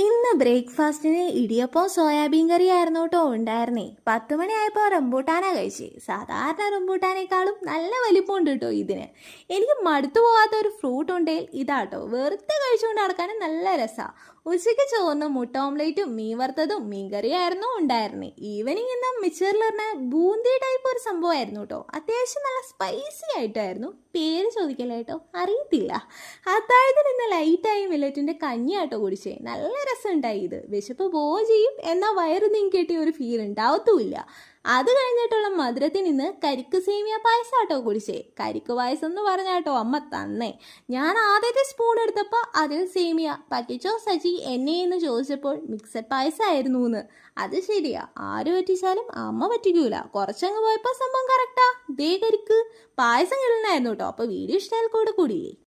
ഇന്ന് ബ്രേക്ക്ഫാസ്റ്റിന് ഇടിയപ്പം സോയാബീൻ കറി ആയിരുന്നു കേട്ടോ ഉണ്ടായിരുന്നേ. പത്ത് മണിയായപ്പോൾ റംബൂട്ടാന കഴിച്ചു. സാധാരണ റംബൂട്ടാനേക്കാളും നല്ല വലിപ്പമുണ്ട് കേട്ടോ ഇതിന്. എനിക്ക് മടുത്തു പോകാത്ത ഒരു ഫ്രൂട്ട് ഉണ്ടെങ്കിൽ ഇതാട്ടോ വെറുതെ കഴിച്ചുകൊണ്ട് നടക്കാനും നല്ല രസമാണ് ഉച്ചയ്ക്ക് ചോറിന് മുട്ട ഓംലേറ്റും മീൻ വറുത്തതും മീൻ കറിയായിരുന്നു ഉണ്ടായിരുന്നേ. ഈവനിങ് ഇന്ന് മിച്ചറിലിറിന് ബൂന്തി ടൈപ്പ് ഒരു സംഭവമായിരുന്നു കേട്ടോ. അത്യാവശ്യം നല്ല സ്പൈസി ആയിട്ടായിരുന്നു. പേര് ചോദിക്കല അറിയത്തില്ല. അത്താഴത്തിന് ഇന്ന് ലൈറ്റായി മില്ലറ്റിന്റെ കഞ്ഞിയാട്ടോ കുടിച്ചേ. നല്ല രസമുണ്ടായി. ഇത് വിശപ്പ് പോവുകയും ചെയ്യും. എന്നാൽ വയറ് നീക്കിട്ടിയ ഒരു ഫീൽ ഉണ്ടാവത്തുമില്ല. അത് കഴിഞ്ഞിട്ടുള്ള മധുരത്തിൽ നിന്ന് കരിക്ക് സേമിയ പായസാട്ടോ കുടിച്ചേ. കരിക്ക് പായസം എന്ന് പറഞ്ഞ കേട്ടോ അമ്മ തന്നെ. ഞാൻ ആദ്യത്തെ സ്പൂൺ എടുത്തപ്പോൾ അതിൽ സേമിയ. പറ്റിച്ചോ സജി? എന്നെ എന്ന് ചോദിച്ചപ്പോൾ മിക്സഡ് പായസമായിരുന്നു എന്ന്. അത് ശരിയാ. ആര് പറ്റിച്ചാലും അമ്മ പറ്റിക്കൂല. കുറച്ചങ്ങ് പോയപ്പോൾ സംഭവം കറക്റ്റാ ദേ കരിക്ക്. പായസം കിടന്നായിരുന്നു കേട്ടോ. അപ്പോൾ വീഡിയോ ഇഷ്ടമായാൽ കൂടെ കൂടിയേ.